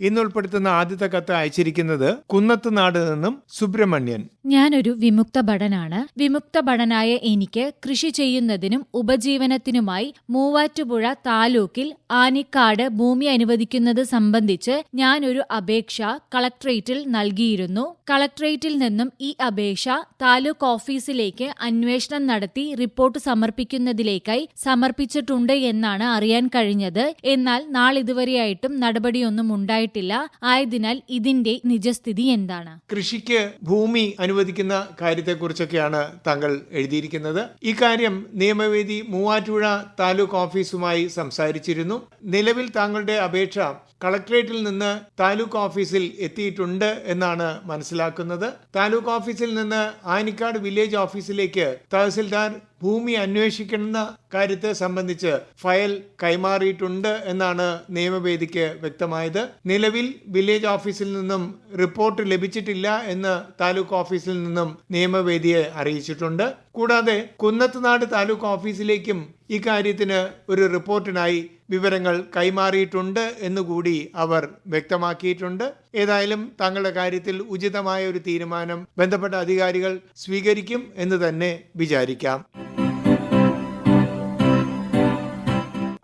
ഇന്ന് ഉൾപ്പെടുത്തുന്ന ആദ്യത്തെ കത്ത് അയച്ചിരിക്കുന്നത് കുന്നത്തുനാട് നിന്നും സുബ്രഹ്മണ്യൻ. ഞാനൊരു വിമുക്ത ഭടനാണ്. വിമുക്ത ഭടനായ എനിക്ക് കൃഷി ചെയ്യുന്നതിനും ഉപജീവനത്തിനുമായി മൂവാറ്റുപുഴ താലൂക്കിൽ ആനിക്കാട് ഭൂമി അനുവദിക്കുന്നത് സംബന്ധിച്ച് ഞാനൊരു അപേക്ഷ കളക്ട്രേറ്റിൽ നൽകിയിരുന്നു. കളക്ട്രേറ്റിൽ നിന്നും ഈ അപേക്ഷ താലൂക്ക് ഓഫീസിലേക്ക് അന്വേഷണം നടത്തി റിപ്പോർട്ട് സമർപ്പിക്കുന്നതിലേക്കായി സമർപ്പിച്ചിട്ടുണ്ട് എന്നാണ് അറിയാൻ കഴിഞ്ഞത്. എന്നാൽ നാളിതുവരെയായിട്ടും നടപടിയൊന്നും ഉണ്ടായിട്ടില്ല. ആയതിനാൽ ഇതിന്റെ നിജസ്ഥിതി എന്താണ്? കൃഷിക്ക് ഭൂമി അനുവദിക്കുന്ന കാര്യത്തെക്കുറിച്ചൊക്കെയാണ് താങ്കൾ എഴുതിയിരിക്കുന്നത്. ഇക്കാര്യം നിയമവേദി മൂവാറ്റുപുഴ താലൂക്ക് ഓഫീസുമായി സംസാരിച്ചിരുന്നു. നിലവിൽ താങ്കളുടെ അപേക്ഷ കളക്ട്രേറ്റിൽ നിന്ന് താലൂക്ക് ഓഫീസിൽ എത്തിയിട്ടുണ്ട് എന്നാണ് മനസ്സിലാക്കുന്നത്. താലൂക്ക് ഓഫീസിൽ നിന്ന് ആനിക്കാട് വില്ലേജ് ഓഫീസിലേക്ക് തഹസിൽദാർ ഭൂമി അന്വേഷിക്കുന്ന കാര്യത്തെ സംബന്ധിച്ച് ഫയൽ കൈമാറിയിട്ടുണ്ട് എന്നാണ് നിയമവേദിക്ക് വ്യക്തമായത്. നിലവിൽ വില്ലേജ് ഓഫീസിൽ നിന്നും റിപ്പോർട്ട് ലഭിച്ചിട്ടില്ല എന്ന് താലൂക്ക് ഓഫീസിൽ നിന്നും നിയമവേദിയെ അറിയിച്ചിട്ടുണ്ട്. കൂടാതെ കുന്നത്തുനാട് താലൂക്ക് ഓഫീസിലേക്കും ഇക്കാര്യത്തിന് ഒരു റിപ്പോർട്ടിനായി വിവരങ്ങൾ കൈമാറിയിട്ടുണ്ട് എന്നുകൂടി അവർ വ്യക്തമാക്കിയിട്ടുണ്ട്. ഏതായാലും തങ്ങളുടെ കാര്യത്തിൽ ഉചിതമായ ഒരു തീരുമാനം ബന്ധപ്പെട്ട അധികാരികൾ സ്വീകരിക്കും എന്ന് തന്നെ വിചാരിക്കാം.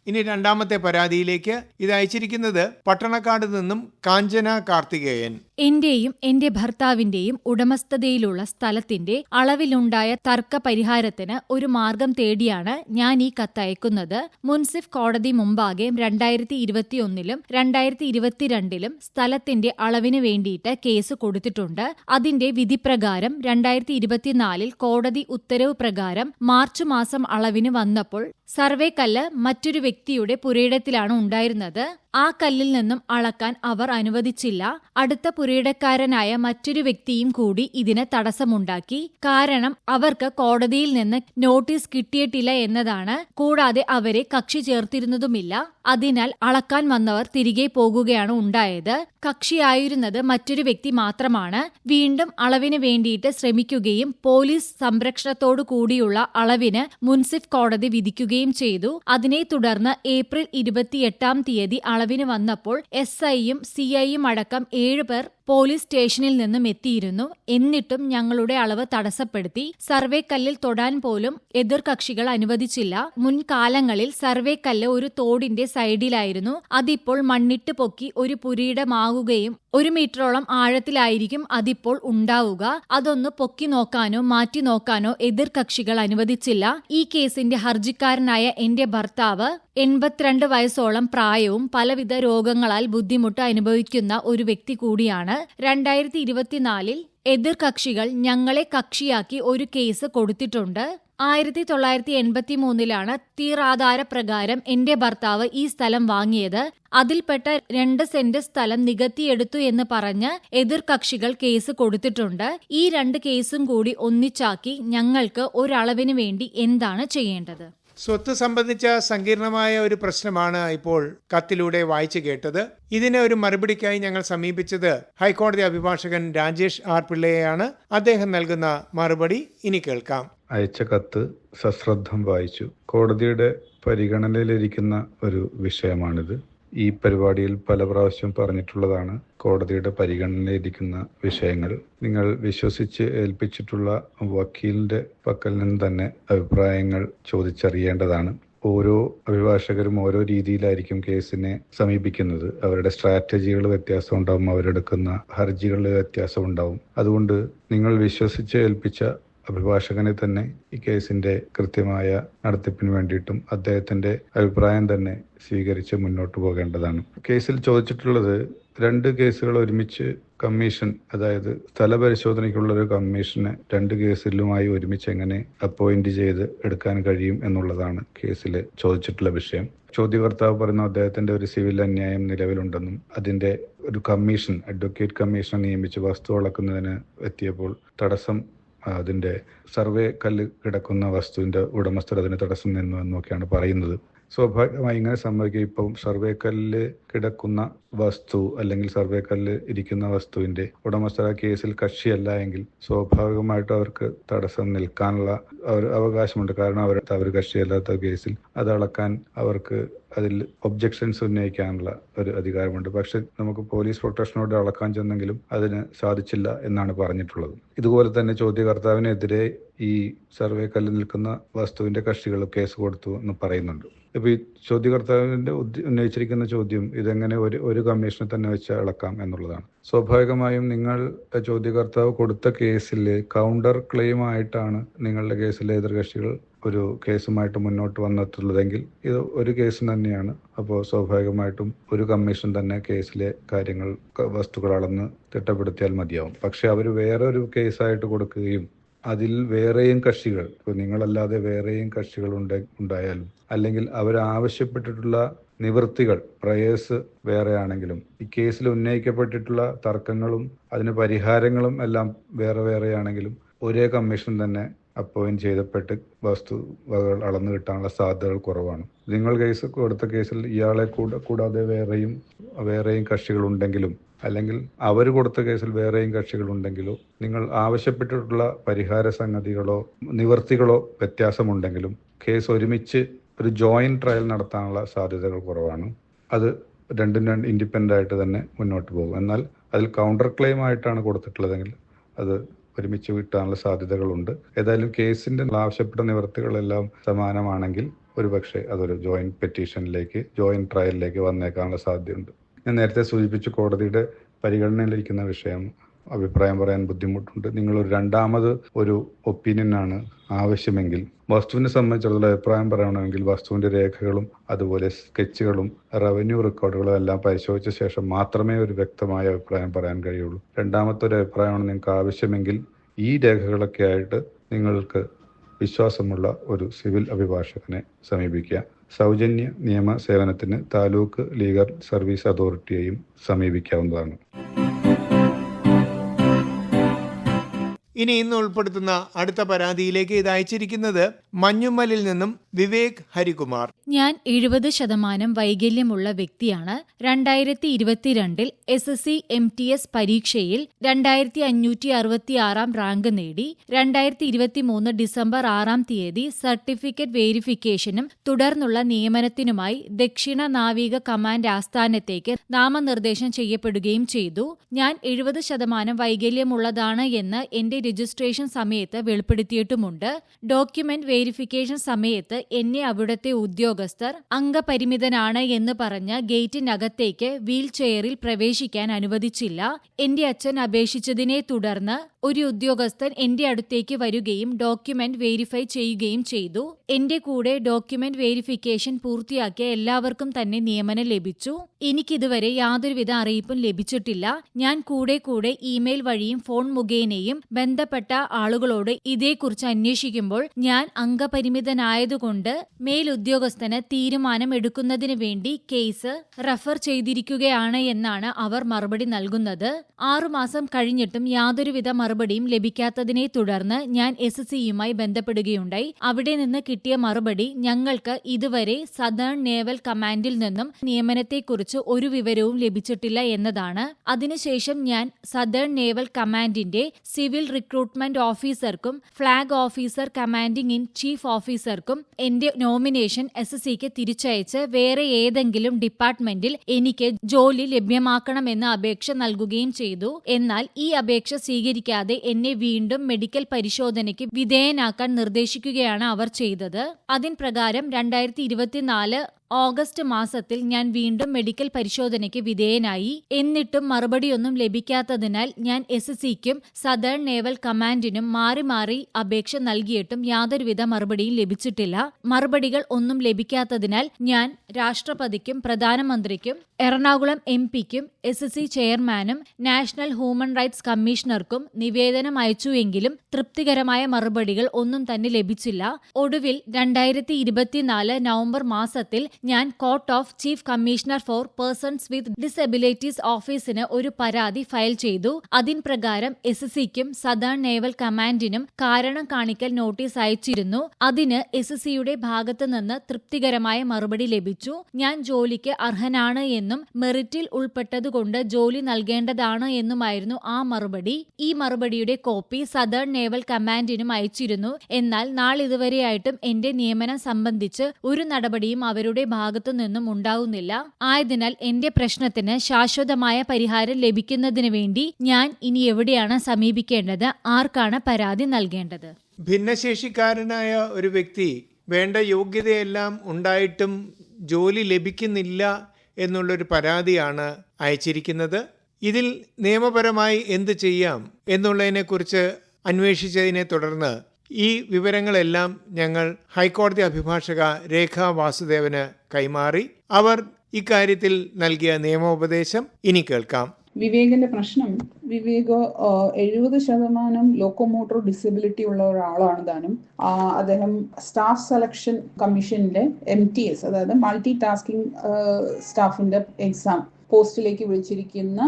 ഇനി രണ്ടാമത്തെ പരാതിയിലേക്ക് ഇത് അയച്ചിരിക്കുന്നത് പട്ടണക്കാട് നിന്നും കാഞ്ചന കാർത്തികേയൻ. എന്റെയും എന്റെ ഭർത്താവിന്റെയും ഉടമസ്ഥതയിലുള്ള സ്ഥലത്തിന്റെ അളവിലുണ്ടായ തർക്ക പരിഹാരത്തിന് ഒരു മാർഗം തേടിയാണ് ഞാൻ ഈ കത്തയക്കുന്നത് മുൻസിഫ് കോടതി മുമ്പാകെ രണ്ടായിരത്തി ഇരുപത്തിയൊന്നിലും രണ്ടായിരത്തി ഇരുപത്തിരണ്ടിലും സ്ഥലത്തിന്റെ അളവിന് വേണ്ടിയിട്ട് കേസ് കൊടുത്തിട്ടുണ്ട്. അതിന്റെ വിധിപ്രകാരം രണ്ടായിരത്തി ഇരുപത്തിനാലിൽ കോടതി ഉത്തരവ് പ്രകാരം മാർച്ച് മാസം അളവിന് വന്നപ്പോൾ സർവേ കല്ല് മറ്റൊരു വ്യക്തിയുടെ പുരയിടത്തിലാണ് ഉണ്ടായിരുന്നത്. ആ കല്ലിൽ നിന്നും അളക്കാൻ അവർ അനുവദിച്ചില്ല. അടുത്ത പുരയിടക്കാരനായ മറ്റൊരു വ്യക്തിയും കൂടി ഇതിന് തടസ്സമുണ്ടാക്കി. കാരണം അവർക്ക് കോടതിയിൽ നിന്ന് നോട്ടീസ് കിട്ടിയിട്ടില്ല എന്നതാണ്. കൂടാതെ അവരെ കക്ഷി ചേർത്തിരുന്നതുമില്ല. അതിനാൽ അളക്കാൻ വന്നവർ തിരികെ പോകുകയാണ് ഉണ്ടായത്. കക്ഷിയായിരുന്നത് മറ്റൊരു വ്യക്തി മാത്രമാണ്. വീണ്ടും അളവിന് വേണ്ടിയിട്ട് ശ്രമിക്കുകയും പോലീസ് സംരക്ഷണത്തോടു കൂടിയുള്ള അളവിന് മുൻസിഫ് കോടതി വിധിക്കുകയും ചെയ്തു. അതിനെ തുടർന്ന് ഏപ്രിൽ ഇരുപത്തിയെട്ടാം തീയതി അളവിന് വന്നപ്പോൾ എസ് ഐയും സി ഐയും അടക്കം ഏഴുപേർ പോലീസ് സ്റ്റേഷനിൽ നിന്നും എത്തിയിരുന്നു. എന്നിട്ടും ഞങ്ങളുടെ അളവ് തടസ്സപ്പെടുത്തി. സർവേ കല്ലിൽ തൊടാൻ പോലും എതിർകക്ഷികൾ അനുവദിച്ചില്ല. മുൻകാലങ്ങളിൽ സർവേ കല്ല് ഒരു തോടിന്റെ സൈഡിലായിരുന്നു. അതിപ്പോൾ മണ്ണിട്ട് പൊക്കി ഒരു പുരീടമാകുകയും ഒരു മീറ്ററോളം ആഴത്തിലായിരിക്കും അതിപ്പോൾ ഉണ്ടാവുക. അതൊന്ന് പൊക്കി നോക്കാനോ മാറ്റി നോക്കാനോ എതിർകക്ഷികൾ അനുവദിച്ചില്ല. ഈ കേസിന്റെ ഹർജിക്കാരനായ എന്റെ ഭർത്താവ് എൺപത്തിരണ്ട് വയസ്സോളം പ്രായവും പലവിധ രോഗങ്ങളാൽ ബുദ്ധിമുട്ട് അനുഭവിക്കുന്ന ഒരു വ്യക്തി കൂടിയാണ്. രണ്ടായിരത്തി ഇരുപത്തിനാലിൽ എതിർകക്ഷികൾ ഞങ്ങളെ കക്ഷിയാക്കി ഒരു കേസ് കൊടുത്തിട്ടുണ്ട്. ആയിരത്തി തൊള്ളായിരത്തി എൺപത്തി മൂന്നിലാണ് തീറാധാര പ്രകാരം എന്റെ ഭർത്താവ് ഈ സ്ഥലം വാങ്ങിയത്. അതിൽപ്പെട്ട രണ്ട് സെന്റ് സ്ഥലം നികത്തിയെടുത്തു എന്ന് പറഞ്ഞ് എതിർകക്ഷികൾ കേസ് കൊടുത്തിട്ടുണ്ട്. ഈ രണ്ട് കേസും കൂടി ഒന്നിച്ചാക്കി ഞങ്ങൾക്ക് ഒരളവിന് വേണ്ടി എന്താണ് ചെയ്യേണ്ടത്? സ്വത്ത് സംബന്ധിച്ച സങ്കീർണമായ ഒരു പ്രശ്നമാണ് ഇപ്പോൾ കത്തിലൂടെ വായിച്ചു കേട്ടത്. ഇതിന് ഒരു മറുപടിക്കായി ഞങ്ങൾ സമീപിച്ചത് ഹൈക്കോടതി അഭിഭാഷകൻ രാജേഷ് ആർ പിള്ളയെയാണ്. അദ്ദേഹം നൽകുന്ന മറുപടി ഇനി കേൾക്കാം. അയച്ച കത്ത് സശ്രദ്ധം വായിച്ചു. കോടതിയുടെ പരിഗണനയിലിരിക്കുന്ന ഒരു വിഷയമാണിത്. ഈ പരിപാടിയിൽ പല പ്രാവശ്യം പറഞ്ഞിട്ടുള്ളതാണ് കോടതിയുടെ പരിഗണനയിലിരിക്കുന്ന വിഷയങ്ങൾ. നിങ്ങൾ വിശ്വസിച്ച് ഏൽപ്പിച്ചിട്ടുള്ള വക്കീലിന്റെ പക്കൽ നിന്ന് തന്നെ അഭിപ്രായങ്ങൾ ചോദിച്ചറിയേണ്ടതാണ്. ഓരോ അഭിഭാഷകരും ഓരോ രീതിയിലായിരിക്കും കേസിനെ സമീപിക്കുന്നത്. അവരുടെ സ്ട്രാറ്റജികൾ വ്യത്യാസം ഉണ്ടാവും അവരെടുക്കുന്ന ഹർജികളിൽ വ്യത്യാസം ഉണ്ടാവും. അതുകൊണ്ട് നിങ്ങൾ വിശ്വസിച്ച് ഏൽപ്പിച്ച അഭിഭാഷകനെ തന്നെ ഈ കേസിന്റെ കൃത്യമായ നടത്തിപ്പിന് വേണ്ടിയിട്ടും അദ്ദേഹത്തിന്റെ അഭിപ്രായം തന്നെ സ്വീകരിച്ച് മുന്നോട്ട് പോകേണ്ടതാണ്. കേസിൽ ചോദിച്ചിട്ടുള്ളത് രണ്ട് കേസുകൾ ഒരുമിച്ച് കമ്മീഷൻ അതായത് സ്ഥലപരിശോധനയ്ക്കുള്ള ഒരു കമ്മീഷനെ രണ്ട് കേസിലുമായി ഒരുമിച്ച് എങ്ങനെ അപ്പോയിന്റ് ചെയ്ത് എടുക്കാൻ കഴിയും എന്നുള്ളതാണ് കേസിൽ ചോദിച്ചിട്ടുള്ള വിഷയം. ചോദ്യകർത്താവ് പറയുന്നു അദ്ദേഹത്തിന്റെ ഒരു സിവിൽ അന്യായം നിലവിലുണ്ടെന്നും അതിന്റെ ഒരു കമ്മീഷൻ അഡ്വക്കേറ്റ് കമ്മീഷനെ നിയമിച്ച് വസ്തു അളക്കുന്നതിന് എത്തിയപ്പോൾ തടസ്സം അതിന്റെ സർവേ കല്ല് കിടക്കുന്ന വസ്തുവിന്റെ ഉടമസ്ഥർ അതിന് തടസ്സം നിന്നു എന്നൊക്കെയാണ് പറയുന്നത്. സ്വാഭാവികമായി ഇങ്ങനെ സംഭവിക്കുക ഇപ്പം സർവേക്കല്ലിൽ കിടക്കുന്ന വസ്തു അല്ലെങ്കിൽ സർവേക്കല്ലിൽ ഇരിക്കുന്ന വസ്തുവിന്റെ ഉടമസ്ഥ കേസിൽ കക്ഷിയല്ല എങ്കിൽ സ്വാഭാവികമായിട്ടും അവർക്ക് തടസ്സം നിൽക്കാനുള്ള അവർ അവകാശമുണ്ട്. കാരണം അവർ അവർ കക്ഷിയല്ലാത്ത കേസിൽ അത് അളക്കാൻ അവർക്ക് അതിൽ ഒബ്ജക്ഷൻസ് ഉന്നയിക്കാനുള്ള ഒരു അധികാരമുണ്ട്. പക്ഷെ നമുക്ക് പോലീസ് പ്രൊട്ടക്ഷനോട് അളക്കാൻ ചെന്നെങ്കിലും അതിന് സാധിച്ചില്ല എന്നാണ് പറഞ്ഞിട്ടുള്ളത്. ഇതുപോലെ തന്നെ ചോദ്യകർത്താവിനെതിരെ ഈ സർവേ കല്ല് നിൽക്കുന്ന വസ്തുവിന്റെ കക്ഷികൾ കേസ് കൊടുത്തു എന്ന് പറയുന്നുണ്ട്. ഇപ്പൊ ഈ ചോദ്യകർത്താവിന്റെ ഉന്നയിച്ചിരിക്കുന്ന ചോദ്യം ഇതെങ്ങനെ ഒരു ഒരു കമ്മീഷനെ തന്നെ വെച്ച് ഇളക്കാം എന്നുള്ളതാണ്. സ്വാഭാവികമായും നിങ്ങൾ ചോദ്യകർത്താവ് കൊടുത്ത കേസിൽ കൗണ്ടർ ക്ലെയിം ആയിട്ടാണ് നിങ്ങളുടെ കേസിലെ എതിർകക്ഷികൾ ഒരു കേസുമായിട്ട് മുന്നോട്ട് വന്നിട്ടുള്ളതെങ്കിൽ ഇത് ഒരു കേസ് തന്നെയാണ്. അപ്പോൾ സ്വാഭാവികമായിട്ടും ഒരു കമ്മീഷൻ തന്നെ കേസിലെ കാര്യങ്ങൾ വസ്തുക്കൾ അളന്ന് തിട്ടപ്പെടുത്തിയാൽ മതിയാവും. പക്ഷെ അവർ വേറെ ഒരു കേസായിട്ട് കൊടുക്കുകയും അതിൽ വേറെയും കക്ഷികൾ ഇപ്പോൾ നിങ്ങളല്ലാതെ വേറെയും കക്ഷികൾ ഉണ്ട് ഉണ്ടായാലും അല്ലെങ്കിൽ അവരാവശ്യപ്പെട്ടിട്ടുള്ള നിവൃത്തികൾ പ്രയേഴ്സ് വേറെ ആണെങ്കിലും ഈ കേസിൽ ഉന്നയിക്കപ്പെട്ടിട്ടുള്ള തർക്കങ്ങളും അതിന് പരിഹാരങ്ങളും എല്ലാം വേറെ വേറെയാണെങ്കിലും ഒരേ കമ്മീഷൻ തന്നെ അപ്പോയിന്റ് ചെയ്തപ്പെട്ട് വസ്തുവകൾ അളന്നു കിട്ടാനുള്ള സാധ്യതകൾ കുറവാണ്. നിങ്ങൾ കേസ് കൊടുത്ത കേസിൽ ഇയാളെ കൂട കൂടാതെ വേറെയും വേറെയും കക്ഷികൾ ഉണ്ടെങ്കിലും അല്ലെങ്കിൽ അവർ കൊടുത്ത കേസിൽ വേറെയും കക്ഷികളുണ്ടെങ്കിലോ നിങ്ങൾ ആവശ്യപ്പെട്ടിട്ടുള്ള പരിഹാര സംഗതികളോ നിവർത്തികളോ വ്യത്യാസമുണ്ടെങ്കിലും കേസ് ഒരുമിച്ച് ഒരു ജോയിന്റ് ട്രയൽ നടത്താനുള്ള സാധ്യതകൾ കുറവാണ്. അത് രണ്ടും രണ്ട് ഇൻഡിപെൻഡന്റ് ആയിട്ട് തന്നെ മുന്നോട്ട് പോകും. എന്നാൽ അതിൽ കൗണ്ടർ ക്ലെയിം ആയിട്ടാണ് കൊടുത്തിട്ടുള്ളതെങ്കിൽ അത് ഒരുമിച്ച് കിട്ടാനുള്ള സാധ്യതകളുണ്ട്. ഏതായാലും കേസിന്റെ ആവശ്യപ്പെട്ട നിവർത്തികളെല്ലാം സമാനമാണെങ്കിൽ ഒരുപക്ഷെ അതൊരു ജോയിന്റ് പെറ്റീഷനിലേക്ക് ജോയിന്റ് ട്രയലിലേക്ക് വന്നേക്കാനുള്ള സാധ്യതയുണ്ട്. ഞാൻ നേരത്തെ സൂചിപ്പിച്ചു കോടതിയുടെ പരിഗണനയിലിരിക്കുന്ന വിഷയം അഭിപ്രായം പറയാൻ ബുദ്ധിമുട്ടുണ്ട്. നിങ്ങൾ ഒരു രണ്ടാമത് ഒരു ഒപ്പീനിയനാണ് ആവശ്യമെങ്കിൽ വസ്തുവിനെ സംബന്ധിച്ചിടത്തോളം അഭിപ്രായം പറയണമെങ്കിൽ വസ്തുവിന്റെ രേഖകളും അതുപോലെ സ്കെച്ചുകളും റവന്യൂ റെക്കോർഡുകളും എല്ലാം പരിശോധിച്ച ശേഷം മാത്രമേ ഒരു വ്യക്തമായ അഭിപ്രായം പറയാൻ കഴിയുള്ളൂ. രണ്ടാമത്തെ ഒരു അഭിപ്രായമാണ് നിങ്ങൾക്ക് ആവശ്യമെങ്കിൽ ഈ രേഖകളൊക്കെ ആയിട്ട് നിങ്ങൾക്ക് വിശ്വാസമുള്ള ഒരു സിവിൽ അഭിഭാഷകനെ സമീപിക്കുക സൗജന്യ നിയമ സേവനത്തിന് താലൂക്ക് ലീഗൽ സർവീസ് അതോറിറ്റിയെയും സമീപിക്കാവുന്നതാണ്. ഇനി ഇന്ന് ഉൾപ്പെടുത്തുന്ന അടുത്ത പരാതിയിലേക്ക് ഇത് അയച്ചിരിക്കുന്നത് മഞ്ഞുമ്മലിൽ നിന്നും വിവേക് ഹരികുമാർ. ഞാൻ എഴുപത് ശതമാനം വൈകല്യമുള്ള വ്യക്തിയാണ്. രണ്ടായിരത്തി ഇരുപത്തിരണ്ടിൽ S S C M T S പരീക്ഷയിൽ രണ്ടായിരത്തി അഞ്ഞൂറ്റി അറുപത്തി ആറാം റാങ്ക് നേടി. രണ്ടായിരത്തി ഇരുപത്തി മൂന്ന് ഡിസംബർ ആറാം തീയതി സർട്ടിഫിക്കറ്റ് വേരിഫിക്കേഷനും തുടർന്നുള്ള നിയമനത്തിനുമായി ദക്ഷിണ നാവിക കമാൻഡ് ആസ്ഥാനത്തേക്ക് നാമനിർദ്ദേശം ചെയ്യപ്പെടുകയും ചെയ്തു. ഞാൻ എഴുപത് ശതമാനം വൈകല്യമുള്ളതാണ് എന്ന് എന്റെ രജിസ്ട്രേഷൻ സമയത്ത് വെളിപ്പെടുത്തിയിട്ടുമുണ്ട്. ഡോക്യുമെന്റ് വേരിഫിക്കേഷൻ സമയത്ത് എന്നെ അവിടുത്തെ ഉദ്യോഗസ്ഥർ അംഗപരിമിതനാണ് എന്ന് പറഞ്ഞ് ഗേറ്റിനകത്തേക്ക് വീൽ ചെയറിൽ പ്രവേശിക്കാൻ അനുവദിച്ചില്ല. എന്റെ അച്ഛൻ അപേക്ഷിച്ചതിനെ തുടർന്ന് ഒരു ഉദ്യോഗസ്ഥൻ എന്റെ അടുത്തേക്ക് വരികയും ഡോക്യുമെന്റ് വേരിഫൈ ചെയ്യുകയും ചെയ്തു. എന്റെ കൂടെ ഡോക്യുമെന്റ് വേരിഫിക്കേഷൻ പൂർത്തിയാക്കിയ എല്ലാവർക്കും തന്നെ നിയമനം ലഭിച്ചു. എനിക്കിതുവരെ യാതൊരുവിധ അറിയിപ്പും ലഭിച്ചിട്ടില്ല. ഞാൻ കൂടെ കൂടെ ഇമെയിൽ വഴിയും ഫോൺ മുഖേനയും ബന്ധപ്പെട്ട ആളുകളോട് ഇതേക്കുറിച്ച് അന്വേഷിക്കുമ്പോൾ ഞാൻ അംഗപരിമിതനായതുകൊണ്ട് മേലുദ്യോഗസ്ഥന് തീരുമാനം എടുക്കുന്നതിന് വേണ്ടി കേസ് റഫർ ചെയ്തിരിക്കുകയാണ് എന്നാണ് അവർ മറുപടി നൽകുന്നത്. ആറുമാസം കഴിഞ്ഞിട്ടും യാതൊരുവിധ മറുപടിയും ലഭിക്കാത്തതിനെ തുടർന്ന് ഞാൻ എസ് സിയുമായി ബന്ധപ്പെടുകയുണ്ടായി. അവിടെ നിന്ന് കിട്ടിയ മറുപടി ഞങ്ങൾക്ക് ഇതുവരെ സദേൺ നേവൽ കമാൻഡിൽ നിന്നും നിയമനത്തെക്കുറിച്ച് ഒരു വിവരവും ലഭിച്ചിട്ടില്ല എന്നതാണ്. അതിനുശേഷം ഞാൻ സദേൺ നേവൽ കമാൻഡിന്റെ civil recruitment ഓഫീസർക്കും flag officer commanding in chief ഓഫീസർക്കും എന്റെ നോമിനേഷൻ എസ് സിക്ക് തിരിച്ചയച്ച് വേറെ ഏതെങ്കിലും ഡിപ്പാർട്ട്മെന്റിൽ എനിക്ക് ജോലി ലഭ്യമാക്കണമെന്ന് അപേക്ഷ നൽകുകയും ചെയ്തു. എന്നാൽ ഈ അപേക്ഷ സ്വീകരിക്കാതെ എന്നെ വീണ്ടും മെഡിക്കൽ പരിശോധനയ്ക്ക് വിധേയനാക്കാൻ നിർദ്ദേശിക്കുകയാണ് അവർ ചെയ്തത്. അതിൻ പ്രകാരം രണ്ടായിരത്തി ഇരുപത്തിനാല് ഓഗസ്റ്റ് മാസത്തിൽ ഞാൻ വീണ്ടും മെഡിക്കൽ പരിശോധനയ്ക്ക് വിധേയനായി. എന്നിട്ടും മറുപടിയൊന്നും ലഭിക്കാത്തതിനാൽ ഞാൻ എസ് സിക്കും സദേൺ നേവൽ കമാൻഡിനും മാറി മാറി അപേക്ഷ നൽകിയിട്ടും യാതൊരുവിധ മറുപടിയും ലഭിച്ചിട്ടില്ല. മറുപടികൾ ഒന്നും ലഭിക്കാത്തതിനാൽ ഞാൻ രാഷ്ട്രപതിക്കും പ്രധാനമന്ത്രിക്കും എറണാകുളം എം പിക്കും എസ് സി ചെയർമാനും നാഷണൽ ഹ്യൂമൻ റൈറ്റ്സ് കമ്മീഷണർക്കും നിവേദനം അയച്ചുവെങ്കിലും തൃപ്തികരമായ മറുപടികൾ ഒന്നും തന്നെ ലഭിച്ചില്ല. ഒടുവിൽ രണ്ടായിരത്തി നവംബർ മാസത്തിൽ ഞാൻ court of chief commissioner for persons with disabilities ഓഫീസിന് ഒരു പരാതി ഫയൽ ചെയ്തു. അതിൻ പ്രകാരം എസ് സിക്കും സദേൺ നേവൽ കമാൻഡിനും കാരണം കാണിക്കൽ നോട്ടീസ് അയച്ചിരുന്നു. അതിന് എസ് സിയുടെ ഭാഗത്തു നിന്ന് തൃപ്തികരമായ മറുപടി ലഭിച്ചു. ഞാൻ ജോലിക്ക് അർഹനാണ് എന്നും മെറിറ്റിൽ ഉൾപ്പെട്ടതുകൊണ്ട് ജോലി നൽകേണ്ടതാണ് എന്നുമായിരുന്നു ആ മറുപടി. ഈ മറുപടിയുടെ കോപ്പി സദേൺ നേവൽ കമാൻഡിനും അയച്ചിരുന്നു. എന്നാൽ നാളിതുവരെയായിട്ടും എന്റെ നിയമനം സംബന്ധിച്ച് ഒരു നടപടിയും അവരുടെ ഭാഗത്തു നിന്നും ഉണ്ടാവുന്നില്ല. ആയതിനാൽ എന്റെ പ്രശ്നത്തിന് ശാശ്വതമായ പരിഹാരം ലഭിക്കുന്നതിന് വേണ്ടി ഞാൻ ഇനി എവിടെയാണ് സമീപിക്കേണ്ടത്? ആർക്കാണ് പരാതി നൽകേണ്ടത്? ഭിന്നശേഷിക്കാരനായ ഒരു വ്യക്തി വേണ്ട യോഗ്യതയെല്ലാം ഉണ്ടായിട്ടും ജോലി ലഭിക്കുന്നില്ല എന്നുള്ളൊരു പരാതിയാണ് അയച്ചിരിക്കുന്നത്. ഇതിൽ നിയമപരമായി എന്ത് ചെയ്യാം എന്നുള്ളതിനെക്കുറിച്ച് അന്വേഷിച്ചതിനെ തുടർന്ന് ഈ വിവരങ്ങളെല്ലാം ഞങ്ങൾ ഹൈക്കോടതി അഭിഭാഷക രേഖ വാസുദേവന് കൈമാറി. അവർ ഇക്കാര്യത്തിൽ നൽകിയ നിയമോപദേശം ഇനി കേൾക്കാം. വിവേകിന്റെ പ്രശ്നം വിവേക് എഴുപത് ശതമാനം ലോക്കോമോട്ടർ ഡിസബിലിറ്റി ഉള്ള ഒരാളാണ് താനും. അദ്ദേഹം സ്റ്റാഫ് സെലക്ഷൻ കമ്മീഷന്റെ എം ടി എസ് അതായത് മൾട്ടി ടാസ്കിംഗ് സ്റ്റാഫിന്റെ എക്സാം പോസ്റ്റിലേക്ക് വിളിച്ചിരിക്കുന്ന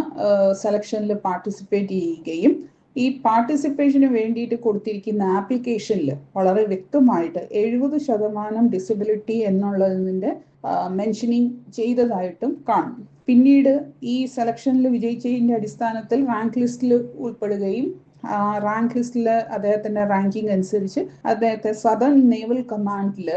സെലക്ഷനിൽ പാർട്ടിസിപ്പേറ്റ് ചെയ്യുകയും ഈ പാർട്ടിസിപ്പേഷന് വേണ്ടിയിട്ട് കൊടുത്തിരിക്കുന്ന ആപ്ലിക്കേഷനിൽ വളരെ വ്യക്തമായിട്ട് എഴുപത് ശതമാനം ഡിസബിലിറ്റി എന്നുള്ളതിന്റെ മെൻഷനിങ് ചെയ്തതായിട്ടും കാണും. പിന്നീട് ഈ സെലക്ഷനിൽ വിജയിച്ചതിന്റെ അടിസ്ഥാനത്തിൽ റാങ്ക് ലിസ്റ്റിൽ ഉൾപ്പെടുകയും റാങ്ക് ലിസ്റ്റിൽ അദ്ദേഹത്തിന്റെ റാങ്കിങ് അനുസരിച്ച് അദ്ദേഹത്തെ സദൺ നേവൽ കമാൻഡിൽ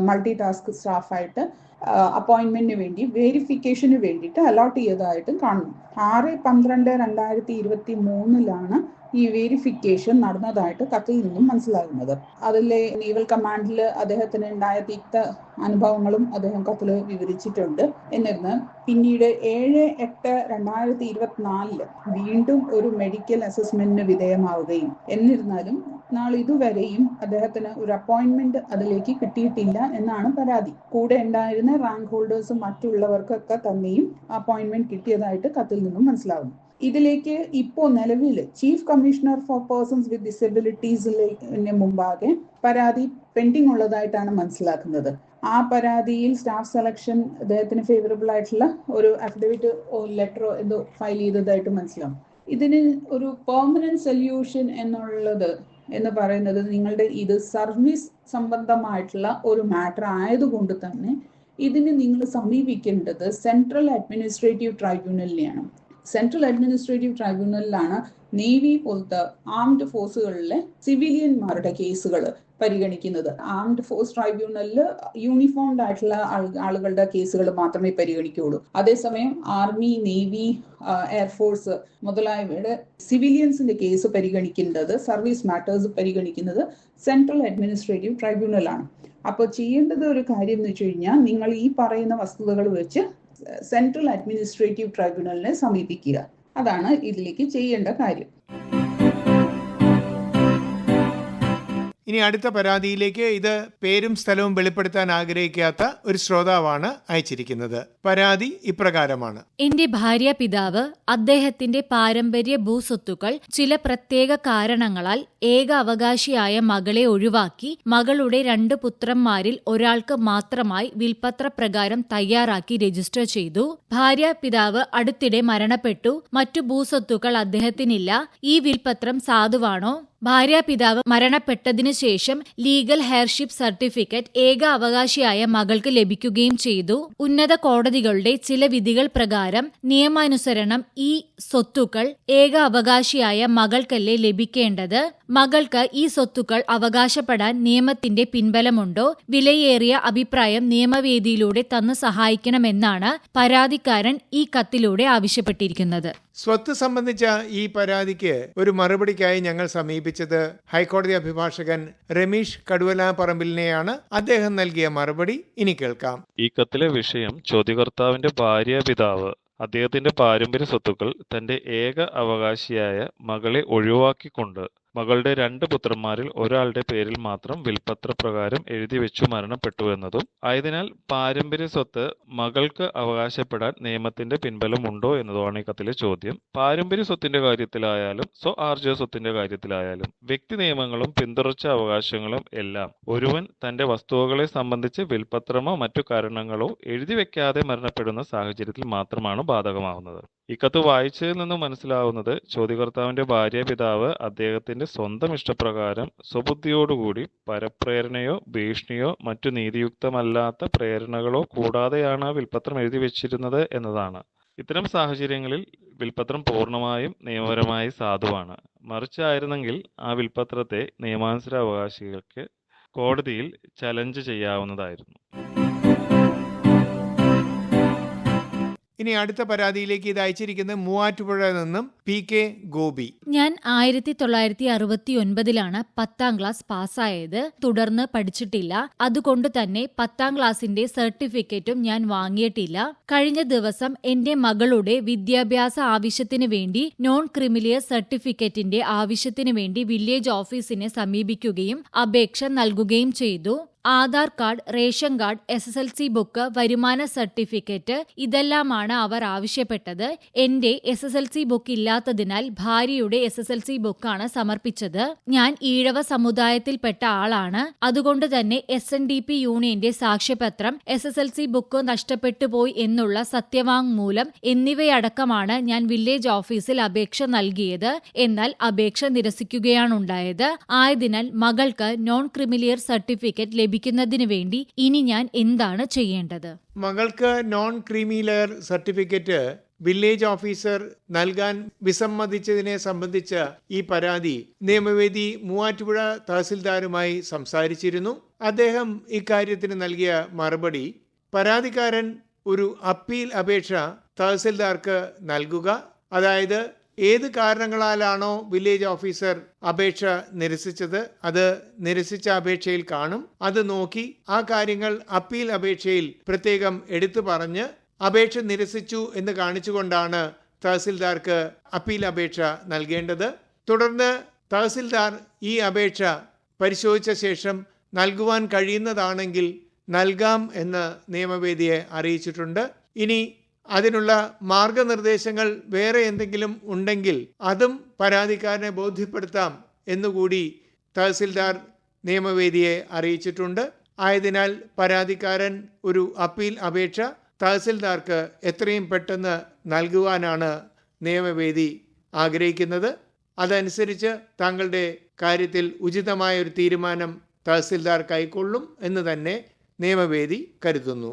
മൾട്ടി ടാസ്ക് സ്റ്റാഫായിട്ട് അപ്പോയിന്റ്മെന്റിന് വേണ്ടി വെരിഫിക്കേഷന് വേണ്ടിയിട്ട് അലോട്ട് ചെയ്തതായിട്ടും കാണുന്നു. ആറ് പന്ത്രണ്ട് രണ്ടായിരത്തി ഇരുപത്തി മൂന്നിലാണ് ഈ വെരിഫിക്കേഷൻ നടന്നതായിട്ട് കത്തിൽ നിന്നും മനസ്സിലാകുന്നത്. അതിലെ നേവൽ കമാൻഡിൽ അദ്ദേഹത്തിന് ഉണ്ടായ തിക്ത അനുഭവങ്ങളും അദ്ദേഹം കത്തിൽ വിവരിച്ചിട്ടുണ്ട്. എന്നിരുന്ന് പിന്നീട് ഏഴ് എട്ട് രണ്ടായിരത്തി ഇരുപത്തിനാലിൽ വീണ്ടും ഒരു മെഡിക്കൽ അസസ്മെന്റിന് വിധേയമാവുകയും എന്നിരുന്നാലും നാളിതുവരെയും അദ്ദേഹത്തിന് ഒരു അപ്പോയിന്റ്മെന്റ് അതിലേക്ക് കിട്ടിയിട്ടില്ല എന്നാണ് പരാതി. കൂടെ ഉണ്ടായിരുന്ന റാങ്ക് ഹോൾഡേഴ്സും മറ്റുള്ളവർക്കൊക്കെ തന്നെയും അപ്പോയിന്റ്മെന്റ് കിട്ടിയതായിട്ട് കത്തിൽ നിന്നും മനസ്സിലാവുന്നു. ഇതിലേക്ക് ഇപ്പോ നിലവിൽ chief commissioner for persons with ഡിസബിലിറ്റീസിന് മുമ്പാകെ പരാതി പെൻഡിങ് ഉള്ളതായിട്ടാണ് മനസ്സിലാക്കുന്നത്. ആ പരാതിയിൽ സ്റ്റാഫ് സെലക്ഷൻ അദ്ദേഹത്തിന് ഫേവറബിൾ ആയിട്ടുള്ള ഒരു അഫിഡവിറ്റ് ലെറ്ററോ എന്തോ ഫയൽ ചെയ്തതായിട്ട് മനസ്സിലാവും. ഇതിന് ഒരു പെർമനന്റ് സൊല്യൂഷൻ എന്നുള്ളത് എന്ന് പറയുന്നത് നിങ്ങളുടെ ഇത് സർവീസ് സംബന്ധമായിട്ടുള്ള ഒരു മാറ്റർ ആയതുകൊണ്ട് തന്നെ ഇതിന് നിങ്ങൾ സമീപിക്കേണ്ടത് സെൻട്രൽ അഡ്മിനിസ്ട്രേറ്റീവ് ട്രൈബ്യൂണലിനെയാണ് സെൻട്രൽ അഡ്മിനിസ്ട്രേറ്റീവ് ട്രൈബ്യൂണലിലാണ് നേവി പോലത്തെ ആംഡ് ഫോഴ്സുകളിലെ സിവിലിയന്മാരുടെ കേസുകൾ പരിഗണിക്കുന്നത്. ആംഡ് ഫോഴ്സ് ട്രൈബ്യൂണലിൽ യൂണിഫോംഡ് ആയിട്ടുള്ള ആളുകളുടെ കേസുകൾ മാത്രമേ പരിഗണിക്കുകയുള്ളൂ. അതേസമയം ആർമി നേവി എയർഫോഴ്സ് മുതലായവയുടെ സിവിലിയൻസിന്റെ കേസ് പരിഗണിക്കുന്നത് സർവീസ് മാറ്റേഴ്സ് പരിഗണിക്കുന്നത് സെൻട്രൽ അഡ്മിനിസ്ട്രേറ്റീവ് ട്രൈബ്യൂണലാണ് അപ്പോൾ ചെയ്യേണ്ടത് ഒരു കാര്യം എന്ന് വെച്ച് കഴിഞ്ഞാൽ നിങ്ങൾ ഈ പറയുന്ന വസ്തുതകൾ വെച്ച് സെൻട്രൽ അഡ്മിനിസ്ട്രേറ്റീവ് ട്രൈബ്യൂണലിനെ സമീപിക്കുക. അതാണ് ഇതിലേക്ക് ചെയ്യേണ്ട കാര്യം. ഇനി അടുത്ത പരാതിയിലേക്ക് ഇത് പേരും സ്ഥലവും വെളിപ്പെടുത്താൻ ആഗ്രഹിക്കാത്ത ഒരു ശ്രോതാവാണ് അയച്ചിരിക്കുന്നത്. പരാതി ഇപ്രകാരമാണ്. എന്റെ ഭാര്യ പിതാവ് അദ്ദേഹത്തിന്റെ പാരമ്പര്യ ഭൂസ്വത്തുക്കൾ ചില പ്രത്യേക കാരണങ്ങളാൽ ഏക അവകാശിയായ മകളെ ഒഴിവാക്കി മകളുടെ രണ്ട് പുത്രന്മാരിൽ ഒരാൾക്ക് മാത്രമായി വിൽപത്ര പ്രകാരം തയ്യാറാക്കി രജിസ്റ്റർ ചെയ്തു. ഭാര്യ പിതാവ് അടുത്തിടെ മരണപ്പെട്ടു. മറ്റു ഭൂസ്വത്തുക്കൾ അദ്ദേഹത്തിനില്ല. ഈ വിൽപത്രം സാധുവാണോ? ഭാര്യാപിതാവ് മരണപ്പെട്ടതിനു ശേഷം ലീഗൽ ഹെയർഷിപ്പ് സർട്ടിഫിക്കറ്റ് ഏക അവകാശിയായ മകൾക്ക് ലഭിക്കുകയും ചെയ്തു. ഉന്നത കോടതികളുടെ ചില വിധികൾ പ്രകാരം നിയമാനുസരണം ഈ സ്വത്തുക്കൾ ഏക അവകാശിയായ മകൾക്കല്ലേ ലഭിക്കേണ്ടത്? മകൾക്ക് ഈ സ്വത്തുക്കൾ അവകാശപ്പെടാൻ നിയമത്തിന്റെ പിൻബലമുണ്ടോ? വിലയേറിയ അഭിപ്രായം നിയമവേദിയിലൂടെ തന്നു സഹായിക്കണമെന്നാണ് പരാതിക്കാരൻ ഈ കത്തിലൂടെ ആവശ്യപ്പെട്ടിരിക്കുന്നത്. സ്വത്ത് സംബന്ധിച്ച ഈ പരാതിക്ക് ഒരു മറുപടിക്കായി ഞങ്ങൾ സമീപിച്ചത് ഹൈക്കോടതി അഭിഭാഷകൻ രമീഷ് കടുവലാപറമ്പിലിനെയാണ്. അദ്ദേഹം നൽകിയ മറുപടി ഇനി കേൾക്കാം. ഈ കത്തിലെ വിഷയം ചോദ്യകർത്താവിന്റെ ഭാര്യ പിതാവ് അദ്ദേഹത്തിന്റെ പാരമ്പര്യ സ്വത്തുക്കൾ തന്റെ ഏക അവകാശിയായ മകളെ ഒഴിവാക്കിക്കൊണ്ട് മകളുടെ രണ്ട് പുത്രന്മാരിൽ ഒരാളുടെ പേരിൽ മാത്രം വിൽപത്രപ്രകാരം എഴുതി വെച്ചു മരണപ്പെട്ടു എന്നതും ആയതിനാൽ പാരമ്പര്യ സ്വത്ത് മകൾക്ക് അവകാശപ്പെടാൻ നിയമത്തിന്റെ പിൻബലം ഉണ്ടോ എന്നതുമാണ് ഈ കത്തിലെ ചോദ്യം. പാരമ്പര്യ സ്വത്തിന്റെ കാര്യത്തിലായാലും സ്വ ആർജിത സ്വത്തിന്റെ കാര്യത്തിലായാലും വ്യക്തി നിയമങ്ങളും പിന്തുടർച്ച അവകാശങ്ങളും എല്ലാം ഒരുവൻ തന്റെ വസ്തുവകളെ സംബന്ധിച്ച് വിൽപത്രമോ മറ്റു കാരണങ്ങളോ എഴുതി വെക്കാതെ മരണപ്പെടുന്ന സാഹചര്യത്തിൽ മാത്രമാണ് ബാധകമാവുന്നത് ഈ കത്ത് വായിച്ചതിൽ നിന്ന് മനസ്സിലാവുന്നത് ചോദ്യകർത്താവിന്റെ ഭാര്യ പിതാവ് അദ്ദേഹത്തിന്റെ സ്വന്തം ഇഷ്ടപ്രകാരം സ്വബുദ്ധിയോടുകൂടി പരപ്രേരണയോ ഭീഷണിയോ മറ്റു നീതിയുക്തമല്ലാത്ത പ്രേരണകളോ കൂടാതെയാണ് വിൽപത്രം എഴുതി വെച്ചിരുന്നത് എന്നതാണ്. ഇത്തരം സാഹചര്യങ്ങളിൽ വിൽപത്രം പൂർണമായും നിയമപരമായി സാധുവാണ്. മറിച്ചായിരുന്നെങ്കിൽ ആ വിൽപത്രത്തെ നിയമാനുസര അവകാശികൾക്ക് കോടതിയിൽ ചലഞ്ച് ചെയ്യാവുന്നതായിരുന്നു. ഇനി അടുത്ത പരാതിയിലേക്ക് ഇത് അയച്ചിരിക്കുന്നത് മൂവാറ്റുപുഴ നിന്നും പി കെ ഗോപി. ഞാൻ ആയിരത്തി തൊള്ളായിരത്തി അറുപത്തി ഒൻപതിലാണ് പത്താം ക്ലാസ് പാസ്സായത്. തുടർന്ന് പഠിച്ചിട്ടില്ല. അതുകൊണ്ട് തന്നെ പത്താം ക്ലാസിന്റെ സർട്ടിഫിക്കറ്റും ഞാൻ വാങ്ങിയിട്ടില്ല. കഴിഞ്ഞ ദിവസം എന്റെ മകളുടെ വിദ്യാഭ്യാസ ആവശ്യത്തിന് വേണ്ടി നോൺ ക്രിമിലിയർ സർട്ടിഫിക്കറ്റിന്റെ ആവശ്യത്തിന് വേണ്ടി വില്ലേജ് ഓഫീസിനെ സമീപിക്കുകയും അപേക്ഷ നൽകുകയും ചെയ്തു. Aadhaar card ration card S S L C book വരുമാന സർട്ടിഫിക്കറ്റ് ഇതെല്ലാമാണ് അവർ ആവശ്യപ്പെട്ടത്. എന്റെ S S L C book ഇല്ലാത്തതിനാൽ ഭാര്യയുടെ എസ് എസ് എൽ സി ബുക്കാണ് സമർപ്പിച്ചത്. ഞാൻ ഈഴവ സമുദായത്തിൽപ്പെട്ട ആളാണ്. അതുകൊണ്ട് തന്നെ എസ് എൻ ഡി പി യൂണിയന്റെ സാക്ഷ്യപത്രം S S L C book നഷ്ടപ്പെട്ടു പോയി എന്നുള്ള സത്യവാങ്മൂലം എന്നിവയടക്കമാണ് ഞാൻ വില്ലേജ് ഓഫീസിൽ അപേക്ഷ നൽകിയത്. എന്നാൽ അപേക്ഷ നിരസിക്കുകയാണുണ്ടായത്. ആയതിനാൽ മകൾക്ക് നോൺ ക്രിമിലിയർ സർട്ടിഫിക്കറ്റ് ലഭിക്കുന്നതിന് വേണ്ടി ഇനി ഞാൻ എന്താണ് ചെയ്യേണ്ടത്? മകൾക്ക് non creamy layer certificate village officer നൽകാൻ വിസമ്മതിച്ചതിനെ സംബന്ധിച്ച ഈ പരാതി നിയമവേദി മൂവാറ്റുപുഴ തഹസിൽദാരുമായി സംസാരിച്ചിരുന്നു. അദ്ദേഹം ഇക്കാര്യത്തിന് നൽകിയ മറുപടി പരാതിക്കാരൻ ഒരു അപ്പീൽ അപേക്ഷ തഹസിൽദാർക്ക് നൽകുക അതായത് ഏത് കാരണങ്ങളാലാണോ വില്ലേജ് ഓഫീസർ അപേക്ഷ നിരസിച്ചത്? അത് നിരസിച്ച അപേക്ഷയിൽ കാണും. അത് നോക്കി ആ കാര്യങ്ങൾ അപ്പീൽ അപേക്ഷയിൽ പ്രത്യേകം എടുത്തു പറഞ്ഞ് അപേക്ഷ നിരസിച്ചു എന്ന് കാണിച്ചുകൊണ്ടാണ് തഹസിൽദാർക്ക് അപ്പീൽ അപേക്ഷ നൽകേണ്ടത്. തുടർന്ന് തഹസിൽദാർ ഈ അപേക്ഷ പരിശോധിച്ച ശേഷം നൽകുവാൻ കഴിയുന്നതാണെങ്കിൽ നൽകാം എന്ന് നിയമവേദിയെ അറിയിച്ചിട്ടുണ്ട്. ഇനി അതിനുള്ള മാർഗനിർദ്ദേശങ്ങൾ വേറെ എന്തെങ്കിലും ഉണ്ടെങ്കിൽ അതും പരാതിക്കാരനെ ബോധ്യപ്പെടുത്താം എന്നുകൂടി തഹസിൽദാർ നിയമവേദിയെ അറിയിച്ചിട്ടുണ്ട്. ആയതിനാൽ പരാതിക്കാരൻ ഒരു അപ്പീൽ അപേക്ഷ തഹസിൽദാർക്ക് എത്രയും പെട്ടെന്ന് നൽകുവാനാണ് നിയമവേദി ആഗ്രഹിക്കുന്നത്. അതനുസരിച്ച് താങ്കളുടെ കാര്യത്തിൽ ഉചിതമായ ഒരു തീരുമാനം തഹസിൽദാർ കൈക്കൊള്ളും എന്ന് തന്നെ നിയമവേദി കരുതുന്നു.